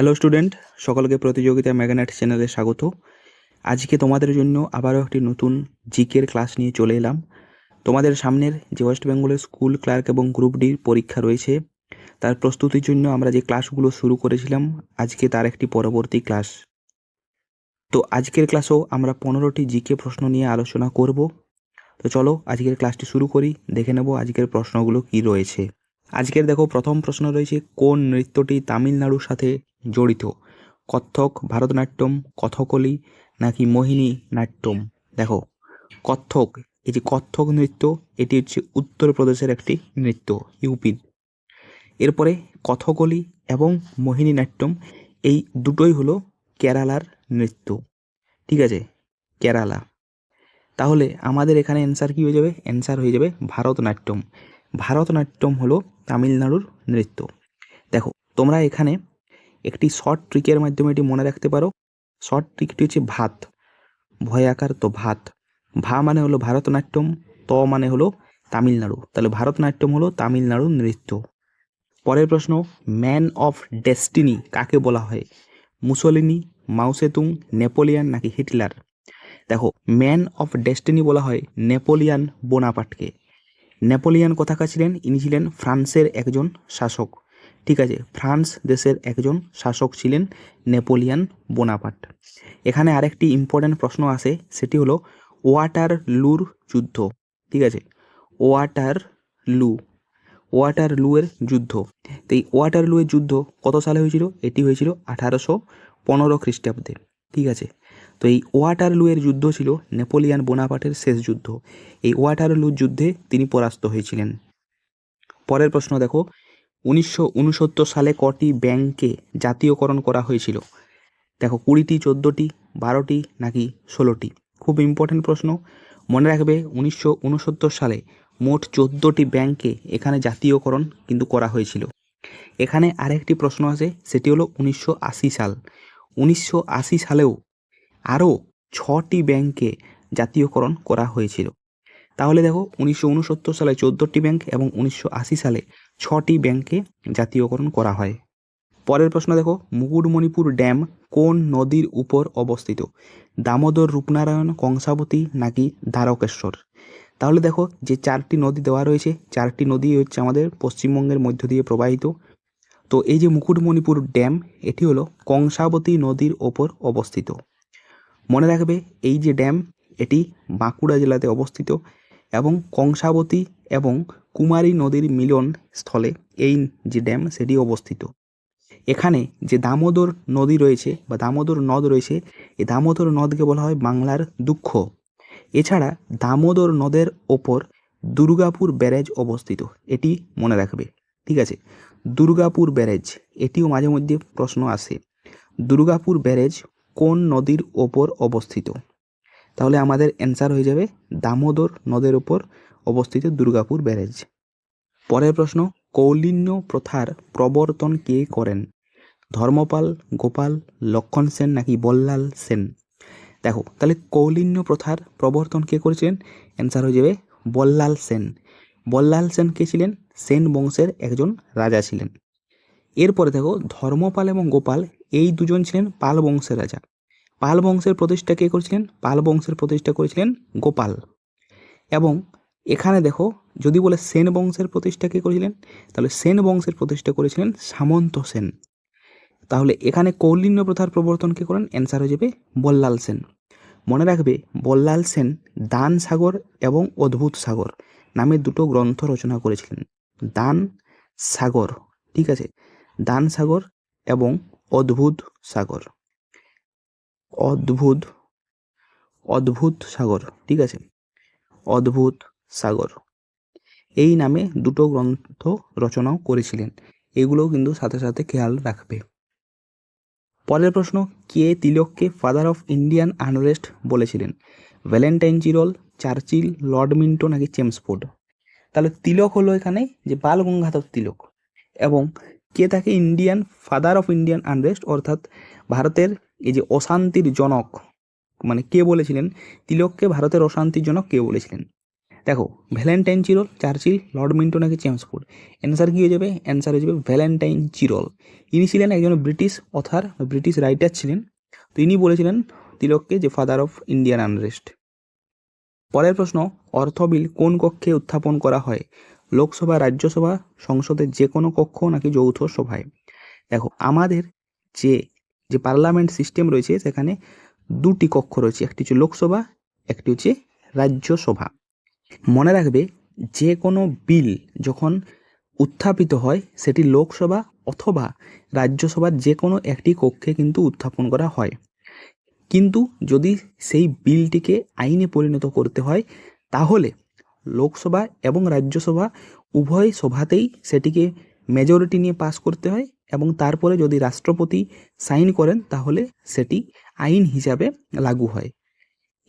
Hello student সকলকে প্রতিযোগিতা ম্যাগানেট চ্যানেলে স্বাগত। আজকে তোমাদের জন্য আবারও একটি নতুন জিকের ক্লাস নিয়ে চলে এলাম। তোমাদের সামনের যে ওয়েস্ট বেঙ্গলের স্কুল ক্লার্ক এবং গ্রুপ ডির পরীক্ষা রয়েছে, তার প্রস্তুতির জন্য আমরা যে ক্লাসগুলো শুরু করেছিলাম, আজকে তার একটি পরবর্তী ক্লাস তো আজকের ক্লাসেও আমরা পনেরোটি জিকে প্রশ্ন নিয়ে আলোচনা করব। তো চলো আজকের ক্লাসটি শুরু করি, দেখে নেব আজকের প্রশ্নগুলো কি রয়েছে। আজকের দেখো, প্রথম প্রশ্ন রয়েছে, কোন নৃত্যটি তামিলনাড়ুর সাথে জড়িত। কত্থক ভারতনাট্যম, কথকলি নাকি মোহিনী নাট্যম দেখো, কত্থক, এই যে কত্থক নৃত্য, এটি হচ্ছে উত্তরপ্রদেশের একটি নৃত্য ইউপির এরপরে কথকলি এবং মোহিনী নাট্যম এই দুটোই হলো কেরালার নৃত্য। ঠিক আছে, কেরালা। তাহলে আমাদের এখানে অ্যান্সার কী হয়ে যাবে? অ্যান্সার হয়ে যাবে ভারতনাট্যম। ভারতনাট্যম হলো তামিলনাড়ুর নৃত্য। দেখো, তোমরা এখানে একটি শর্ট ট্রিকের মাধ্যমে এটি মনে রাখতে পারো। শর্ট ট্রিকটি হচ্ছে ভাত। ভয় আকার তো ভাত। ভা মানে হলো ভারতনাট্যম, ত মানে হলো তামিলনাড়ু। তাহলে ভারতনাট্যম হলো তামিলনাড়ুর নৃত্য। পরের প্রশ্ন ম্যান অফ ডেস্টিনি কাকে বলা হয়? Mussolini Mao Tse Tung Napoleon নাকি হিটলার? দেখো ম্যান অফ ডেস্টিনি বলা হয় নেপোলিয়ান বোনাপাটকে নেপোলিয়ান কোথাকার ছিলেন? ইনি ছিলেন ফ্রান্সের একজন শাসক। ঠিক আছে, ফ্রান্স দেশের একজন শাসক ছিলেন নেপোলিয়ান বোনাপাট এখানে আরেকটি ইম্পর্ট্যান্ট প্রশ্ন আসে, সেটি হলো ওয়াটার লুর যুদ্ধ, ঠিক আছে? ওয়াটার লু ওয়াটার লুয়ের যুদ্ধ। তো এই ওয়াটার লুয়ের যুদ্ধ কত সালে হয়েছিল? এটি হয়েছিল আঠারোশো পনেরো খ্রিস্টাব্দে, ঠিক আছে? তো এই ওয়াটার লুয়ের যুদ্ধ ছিল নেপোলিয়ান বোনাপাটের শেষ যুদ্ধ। এই ওয়াটারলুর যুদ্ধে তিনি পরাস্ত হয়েছিলেন। পরের প্রশ্ন দেখো উনিশশো উনসত্তর সালে কটি ব্যাংকে জাতীয়করণ করা হয়েছিল? দেখো, কুড়িটি, চোদ্দোটি, বারোটি, নাকি ষোলোটি? খুব ইম্পর্টেন্ট প্রশ্ন। মনে রাখবে, উনিশশো উনসত্তর সালে মোট চোদ্দোটি ব্যাংকে এখানে জাতীয়করণ কিন্তু করা হয়েছিল। এখানে আরেকটি প্রশ্ন আছে, সেটি হলো উনিশশো আশি সাল। উনিশশো আশি সালেও আরও ছটি ব্যাংকে জাতীয়করণ করা হয়েছিল। তাহলে দেখো, উনিশশো উনসত্তর সালে চোদ্দোটি ব্যাংক এবং উনিশশো আশি সালে ছটি ব্যাংকে জাতীয়করণ করা হয়। পরের প্রশ্ন দেখো, মুকুটমণিপুর ড্যাম কোন নদীর উপর অবস্থিত? দামোদর রূপনারায়ণ কংসাবতী নাকি দ্বারকেশ্বর? তাহলে দেখো, যে চারটি নদী দেওয়া রয়েছে, চারটি নদী হচ্ছে আমাদের পশ্চিমবঙ্গের মধ্য দিয়ে প্রবাহিত। তো এই যে মুকুটমণিপুর ড্যাম, এটি হলো কংসাবতী নদীর ওপর অবস্থিত। মনে রাখবে, এই যে ড্যাম, এটি বাঁকুড়া জেলাতে অবস্থিত এবং কংসাবতী এবং কুমারী নদীর মিলন স্থলে এই যে ড্যাম, সেটি অবস্থিত। এখানে যে দামোদর নদী রয়েছে বা দামোদর নদ রয়েছে, এই দামোদর নদকে বলা হয় বাংলার দুঃখ। এছাড়া দামোদর নদের ওপর দুর্গাপুর ব্যারেজ অবস্থিত, এটি মনে রাখবে। ঠিক আছে? দুর্গাপুর ব্যারেজ, এটিও মাঝে মধ্যে প্রশ্ন আসে। দুর্গাপুর ব্যারেজ কোন নদীর ওপর অবস্থিত? তাহলে আমাদের অ্যান্সার হয়ে যাবে দামোদর নদের ওপর অবস্থিত দুর্গাপুর ব্যারেজ। পরের প্রশ্ন, কৌলিন্য প্রথার প্রবর্তন কে করেন? ধর্মপাল, গোপাল, লক্ষণ সেন নাকি বল্লাল সেন? দেখো, তাহলে কৌলিন্য প্রথার প্রবর্তন কে করেছিলেন? অ্যান্সার হয়ে যাবে বল্লাল সেন। বল্লাল সেন কে ছিলেন? সেন বংশের একজন রাজা ছিলেন। এরপরে দেখো, ধর্মপাল এবং গোপাল, এই দুজন ছিলেন পাল বংশের রাজা। পাল বংশের প্রতিষ্ঠা কে করেছিলেন? পাল বংশের প্রতিষ্ঠা করেছিলেন গোপাল। এবং এখানে দেখো, যদি বলে সেন বংশের প্রতিষ্ঠা কে করেছিলেন? তাহলে সেন বংশের প্রতিষ্ঠা করেছিলেন সামন্ত সেন। তাহলে এখানে কৌলিন্য প্রথার প্রবর্তন কে করেন? অ্যান্সার হয়ে যাবে বল্লাল সেন। মনে রাখবে, বল্লাল সেন দান সাগর এবং অদ্ভুত সাগর নামে দুটো গ্রন্থ রচনা করেছিলেন। দান সাগর, ঠিক আছে? দান সাগর এবং অদ্ভুত সাগর। অদ্ভুত অদ্ভুত সাগর, ঠিক আছে? অদ্ভুত সাগর। এই নামে দুটো গ্রন্থ রচনাও করেছিলেন। এগুলোও কিন্তু সাথে সাথে খেয়াল রাখবে। পরের প্রশ্ন, কে তিলককে ফাদার অফ ইন্ডিয়ান আনরেস্ট বলেছিলেন? Valentine Chirol Churchill Lord Minto নাকি চেমসফোর্ড তাহলে তিলক হলো এখানে যে বাল গঙ্গাধর তিলক এবং কে তাকে Indian father of Indian unrest অর্থাৎ ভারতের এই যে অশান্তির জনক মানে কে বলেছিলেন? তিলককে ভারতের অশান্তির জনক কে বলেছিলেন? দেখো Valentine Chirol Churchill Lord Minto নাকি চেমসফোর্ড অ্যান্সার কী হয়ে যাবে? অ্যান্সার হয়ে যাবে ভ্যালেন্টাইন চিরল ইনি ছিলেন একজন ব্রিটিশ অথার ব্রিটিশ রাইটার ছিলেন। তো ইনি বলেছিলেন তিলককে যে ফাদার অফ ইন্ডিয়ান আনরেস্ট পরের প্রশ্ন, অর্থ বিল কোন কক্ষে উত্থাপন করা হয়? লোকসভা, রাজ্যসভা, সংসদের যে কোনো কক্ষ নাকি যৌথ সভায়? দেখো, আমাদের যে যে পার্লামেন্ট সিস্টেম রয়েছে, সেখানে দুটি কক্ষ রয়েছে। একটি হচ্ছে লোকসভা, একটি হচ্ছে রাজ্যসভা। মনে রাখবে যে কোনো বিল যখন উত্থাপিত হয়, সেটি লোকসভা অথবা রাজ্যসভার যে কোনো একটি কক্ষে কিন্তু উত্থাপন করা হয়। কিন্তু যদি সেই বিলটিকে আইনে পরিণত করতে হয়, তাহলে লোকসভা এবং রাজ্যসভা উভয় সভাতেই সেটিকে মেজরিটি নিয়ে পাস করতে হয় এবং তারপরে যদি রাষ্ট্রপতি সাইন করেন, তাহলে সেটি আইন হিসাবে লাগু হয়।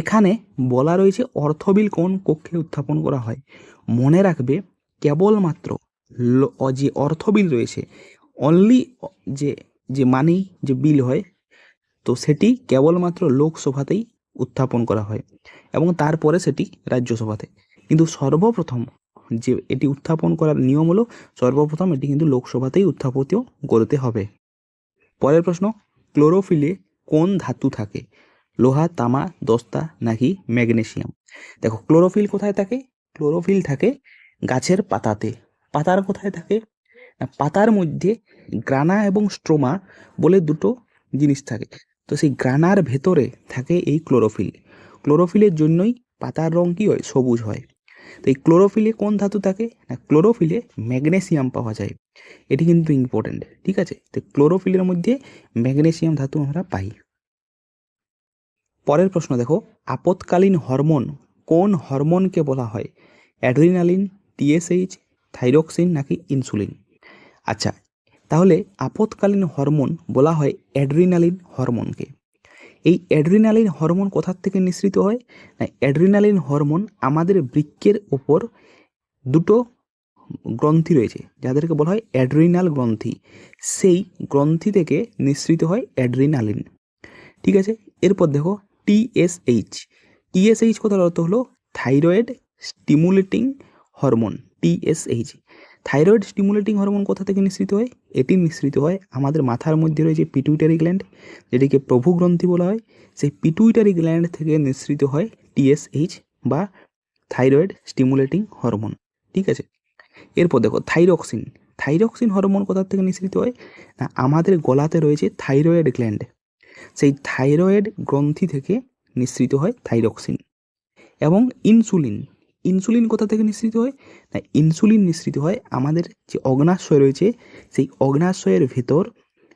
এখানে বলা রয়েছে অর্থ বিল কোন কক্ষে উত্থাপন করা হয়। মনে রাখবে, কেবলমাত্র যে অর্থবিল রয়েছে অনলি যে যে মানি যে বিল হয়, তো সেটি কেবলমাত্র লোকসভাতেই উত্থাপন করা হয় এবং তারপরে সেটি রাজ্যসভাতে। কিন্তু সর্বপ্রথম যে এটি উত্থাপন করার নিয়ম হলো, সর্বপ্রথম এটি কিন্তু লোকসভাতেই উত্থাপিত করতে হবে। পরের প্রশ্ন, ক্লোরোফিলে কোন ধাতু থাকে? লোহা, তামা, দস্তা নাকি ম্যাগনেসিয়াম? দেখো, ক্লোরোফিল কোথায় থাকে? ক্লোরোফিল থাকে গাছের পাতাতে। পাতার কোথায় থাকে? না, পাতার মধ্যে গ্রানা এবং স্ট্রোমা বলে দুটো জিনিস থাকে। তো সেই গ্রানার ভেতরে থাকে এই ক্লোরোফিল। ক্লোরোফিলের জন্যই পাতার রং কী হয়? সবুজ হয়। তো এই ক্লোরোফিলে কোন ধাতু থাকে? না, ক্লোরোফিলে ম্যাগনেসিয়াম পাওয়া যায়। এটি কিন্তু ইম্পর্ট্যান্ট ঠিক আছে? তো ক্লোরোফিলের মধ্যে ম্যাগনেসিয়াম ধাতু আমরা পাই। পরের প্রশ্ন দেখো, আপৎকালীন হরমোন কোন হরমোনকে বলা হয়? অ্যাড্রিনালিন টিএসএইচ থাইরক্সিন নাকি ইনসুলিন? আচ্ছা তাহলে আপৎকালীন হরমোন বলা হয় অ্যাড্রিনালিন হরমোনকে। এই অ্যাড্রিনালিন হরমোন কোথার থেকে নিঃসৃত হয়? না, অ্যাড্রিনালিন হরমোন আমাদের বৃক্কের ওপর দুটো গ্রন্থি রয়েছে, যাদেরকে বলা হয় অ্যাড্রিনাল গ্রন্থি। সেই গ্রন্থি থেকে নিঃসৃত হয় অ্যাড্রিনালিন। ঠিক আছে, এরপর দেখো টিএসএইচ টিএসএইচ কথার অর্থ হলো thyroid stimulating hormone TSH thyroid stimulating hormone কোথা থেকে নিঃসৃত হয়? এটি নিঃসৃত হয় আমাদের মাথার মধ্যে রয়েছে পিটুইটারি গ্ল্যান্ড যেটিকে প্রভু গ্রন্থি বলা হয়। সেই পিটুইটারি গ্ল্যান্ড থেকে নিঃসৃত হয় টিএসএইচ বা থাইরয়েড স্টিমুলেটিং হরমোন ঠিক আছে? এরপর দেখো থাইরক্সিন থাইরক্সিন হরমোন কোথা থেকে নিঃসৃত হয়? না, আমাদের গলাতে রয়েছে থাইরয়েড গ্ল্যান্ড সেই থাইরয়েড গ্রন্থি থেকে নিঃসৃত হয় থাইরক্সিন এবং ইনসুলিন। ইনসুলিন কোথা থেকে নিঃসৃত হয়? না, ইনসুলিন নিঃসৃত হয় আমাদের যে অগ্নাশয় রয়েছে, সেই অগ্নাশয়ের ভেতর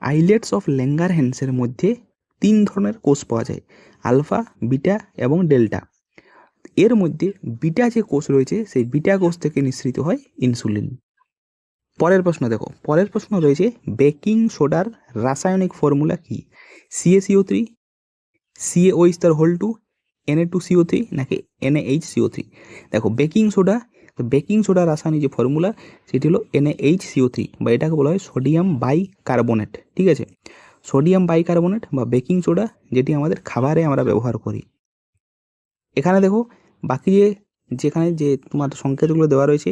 আইলেটস অফ ল্যাঙ্গারহ্যান্সের মধ্যে তিন ধরনের কোষ পাওয়া যায়, আলফা, বিটা এবং ডেল্টা। এর মধ্যে বিটা যে কোষ রয়েছে, সেই বিটা কোষ থেকে নিঃসৃত হয় ইনসুলিন। পরের প্রশ্ন দেখো। পরের প্রশ্ন রয়েছে, বেকিং সোডার রাসায়নিক ফর্মুলা কি? সিএসিও থ্রি সিএ ও ইস্তার whole two NA two CO three নাকি এনএ এইচ সিও থ্রি দেখো বেকিং সোডা বেকিং সোডা রাসায়নিক যে ফর্মুলা সেটি হলো এনএ এইচ সিও থ্রি বা এটাকে বলা হয় সোডিয়াম বাই কার্বনেট ঠিক আছে? সোডিয়াম বাই কার্বনেট বা বেকিং সোডা যেটি আমাদের খাবারে আমরা ব্যবহার করি। এখানে দেখো, বাকি যে, যেখানে যে তোমার সংকেতগুলো দেওয়া রয়েছে,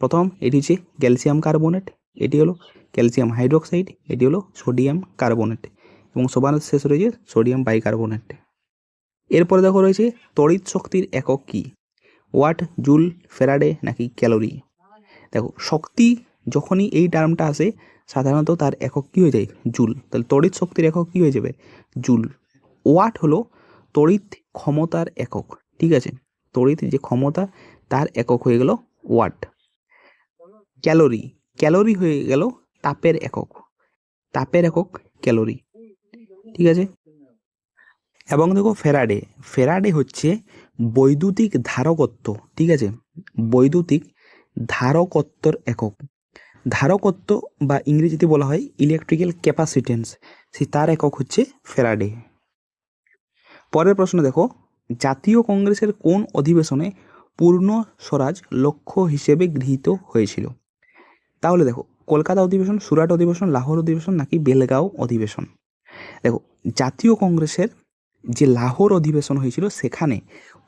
প্রথম এটি হচ্ছে ক্যালসিয়াম কার্বনেট এটি হলো ক্যালসিয়াম হাইড্রোক্সাইড এটি হলো সোডিয়াম কার্বনেট এবং সবার শেষ রয়েছে সোডিয়াম বাইকার্বনেট। এরপরে দেখো রয়েছে তড়িৎ শক্তির একক কী? ওয়াট, জুল ফেরাডে নাকি ক্যালোরি? দেখো, শক্তি যখনই এই টার্মটা আসে, সাধারণত তার একক কী হয়ে যায়? জুল। তাহলে তড়িৎ শক্তির একক কী হয়ে যাবে? জুল। ওয়াট হলো তড়িৎ ক্ষমতার একক, ঠিক আছে? তড়িৎ যে ক্ষমতা, তার একক হয়ে গেল ওয়াট। ক্যালোরি। ক্যালোরি হয়ে গেল তাপের একক। তাপের একক ক্যালোরি। ঠিক আছে? এবং দেখো ফেরাডে ফেরাডে হচ্ছে বৈদ্যুতিক ধারকত্ব, ঠিক আছে? বৈদ্যুতিক ধারকত্বর একক। ধারকত্ব বা ইংরেজিতে বলা হয় ইলেকট্রিক্যাল ক্যাপাসিটেন্স সেই তার একক হচ্ছে ফেরাডে। পরের প্রশ্ন দেখো, জাতীয় কংগ্রেসের কোন অধিবেশনে পূর্ণ স্বরাজ লক্ষ্য হিসেবে গৃহীত হয়েছিল? তাহলে দেখো, কলকাতা অধিবেশন, সুরাট অধিবেশন, লাহোর অধিবেশন নাকি বেলগাঁও অধিবেশন? দেখো, জাতীয় কংগ্রেসের যে লাহোর অধিবেশন হয়েছিল, সেখানে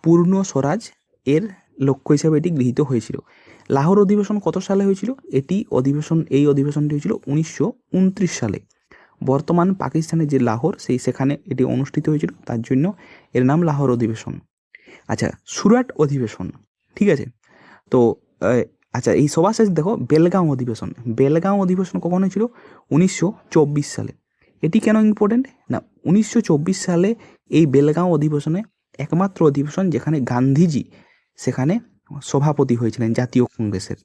পূর্ণ স্বরাজ এর লক্ষ্য হিসাবে এটি গৃহীত হয়েছিল। লাহোর অধিবেশন কত সালে হয়েছিল? এটি অধিবেশন, এই অধিবেশনটি হয়েছিল উনিশশো উনত্রিশ সালে। বর্তমান পাকিস্তানের যে লাহোর, সেই সেখানে এটি অনুষ্ঠিত হয়েছিল, তার জন্য এর নাম লাহোর অধিবেশন। আচ্ছা সুরাট অধিবেশন, ঠিক আছে? তো আচ্ছা এই সবার শেষ, দেখো, বেলগাঁও অধিবেশন। বেলগাঁও অধিবেশন কখন হয়েছিল? উনিশশো চব্বিশ সালে। এটি কেন ইম্পর্টেন্ট না, উনিশশো চব্বিশ সালে এই বেলগাঁও অধিবেশনে একমাত্র অধিবেশন যেখানে গান্ধীজি, সেখানে সভাপতি হয়েছিলেন জাতীয় কংগ্রেসের।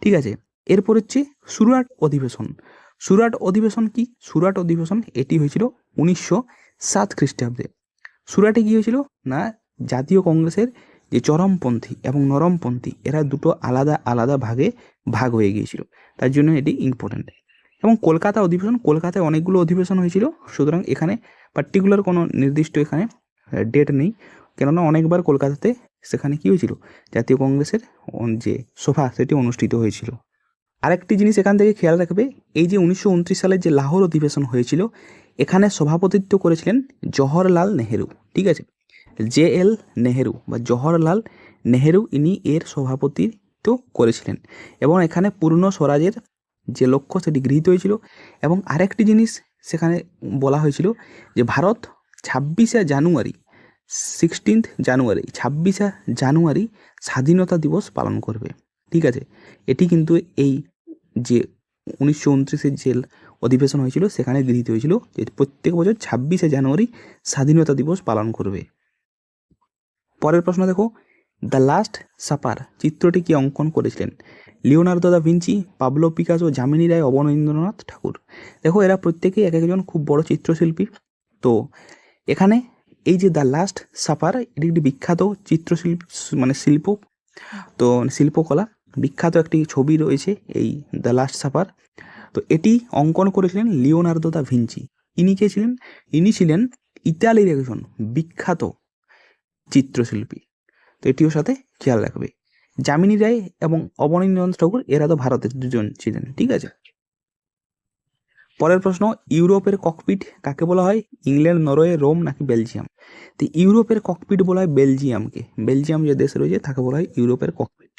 ঠিক আছে, এরপর হচ্ছে সুরাট অধিবেশন। সুরাট অধিবেশন কি? সুরাট অধিবেশন এটি হয়েছিল উনিশশো সাত খ্রিস্টাব্দে। সুরাটে কি হয়েছিল? না, জাতীয় কংগ্রেসের যে চরমপন্থী এবং নরমপন্থী, এরা দুটো আলাদা আলাদা ভাগে ভাগ হয়ে গিয়েছিল। তার জন্য এটি ইম্পর্ট্যান্ট এবং কলকাতা অধিবেশন, কলকাতায় অনেকগুলো অধিবেশন হয়েছিল। সুতরাং এখানে পার্টিকুলার কোনো নির্দিষ্ট এখানে ডেট নেই। কেননা অনেকবার কলকাতাতে সেখানে কি হয়েছিল? জাতীয় কংগ্রেসের যে সভা, সেটি অনুষ্ঠিত হয়েছিল। আরেকটি জিনিস এখান থেকে খেয়াল রাখবে, এই যে উনিশশো উনত্রিশ সালের যে লাহোর অধিবেশন হয়েছিল, এখানে সভাপতিত্ব করেছিলেন জওহরলাল নেহেরু, ঠিক আছে? জে এল নেহেরু বা জওহরলাল নেহেরু, ইনি এর সভাপতিত্ব করেছিলেন। এবং এখানে পূর্ণ স্বরাজের যে লক্ষ্য সেটি গৃহীত হয়েছিল এবং আরেকটি জিনিস সেখানে বলা হয়েছিল যে ভারত ছাব্বিশে জানুয়ারি সিক্সটিন্থ জানুয়ারি, ছাব্বিশে জানুয়ারি স্বাধীনতা দিবস পালন করবে। ঠিক আছে? এটি কিন্তু এই যে উনিশশো উনত্রিশের যে অধিবেশন হয়েছিল সেখানে গৃহীত হয়েছিল যে প্রত্যেক বছর ছাব্বিশে জানুয়ারি স্বাধীনতা দিবস পালন করবে। পরের প্রশ্ন দেখো, দ্য লাস্ট সাপার চিত্রটি কি অঙ্কন করেছিলেন? Leonardo da Vinci, Pablo Picasso, Jamini Roy Abanindranath Thakur. দেখো, এরা প্রত্যেকেই এক একজন খুব বড় চিত্রশিল্পী। তো, এখানে এই যে দ্য লাস্ট সাপার এটি একটি বিখ্যাত চিত্রশিল্প মানে শিল্প, তো শিল্পকলা। বিখ্যাত একটি ছবি রয়েছে এই দ্য লাস্ট সাপার তো, এটি অঙ্কন করেছিলেন লিওনার্দো দা ভিঞ্চি। ইনি কে ছিলেন? ইনি ছিলেন ইতালির একজন বিখ্যাত চিত্রশিল্পী। তো, এটিও সাথে খেয়াল রাখবে। যামিনী রায় এবং অবনীন্দ্রনাথ ঠাকুর, এরা তো ভারতের দুজন ছিলেন, ঠিক আছে? পরের প্রশ্ন, ইউরোপের ককপিট কাকে বলা হয়? ইংল্যান্ড, নরওয়ে, রোম নাকি বেলজিয়াম? তো ইউরোপের ককপিট বলা হয় বেলজিয়ামকে। বেলজিয়াম যে দেশ রয়েছে, তাকে বলা হয় ইউরোপের ককপিট।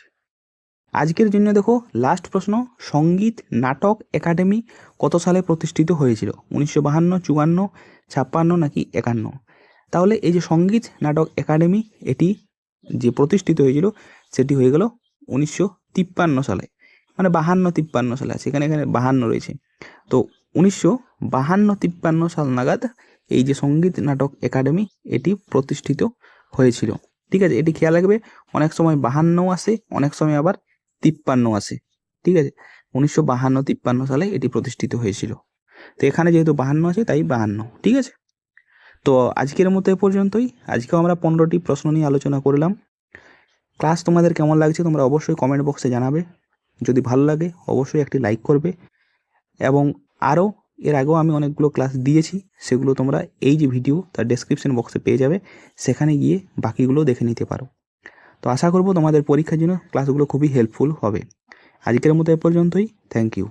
আজকের জন্য দেখো লাস্ট প্রশ্ন, সংগীত, নাটক, একাডেমি কত সালে প্রতিষ্ঠিত হয়েছিল? উনিশশো বাহান্ন, চুয়ান্ন, ছাপ্পান্ন নাকি একান্ন? তাহলে এই যে সংগীত, নাটক, একাডেমি, এটি যে প্রতিষ্ঠিত হয়েছিল সেটি হয়ে গেল উনিশশো তিপ্পান্ন সালে মানে বাহান্ন তিপ্পান্ন সালে আছে এখানে এখানে বাহান্ন রয়েছে। তো উনিশশো বাহান্ন তিপ্পান্ন সাল নাগাদ এই যে সংগীত নাটক একাডেমি, এটি প্রতিষ্ঠিত হয়েছিল। ঠিক আছে, এটি খেয়াল রাখবে, অনেক সময় বাহান্ন আসে, অনেক সময় আবার তিপ্পান্ন আসে। ঠিক আছে, উনিশশো বাহান্ন তিপ্পান্ন সালে এটি প্রতিষ্ঠিত হয়েছিল। তো এখানে যেহেতু বাহান্ন আছে, তাই বাহান্ন। ঠিক আছে, তো আজকের মতো এ পর্যন্তই। আজকেও আমরা পনেরোটি প্রশ্ন নিয়ে আলোচনা করলাম। ক্লাস তোমাদের কেমন লাগছে তোমরা অবশ্যই কমেন্ট বক্সে জানাবে। যদি ভালো লাগে, অবশ্যই একটি লাইক করবে। এবং আরও এর আগেও আমি অনেকগুলো ক্লাস দিয়েছি, সেগুলো তোমরা এই যে ভিডিও তার ডেসক্রিপশন বক্সে পেয়ে যাবে। সেখানে গিয়ে বাকিগুলো দেখে নিতে পারো। তো আশা করব তোমাদের পরীক্ষার জন্য ক্লাসগুলো খুবই হেল্পফুল হবে। আজকের মতো এ পর্যন্তই। Thank you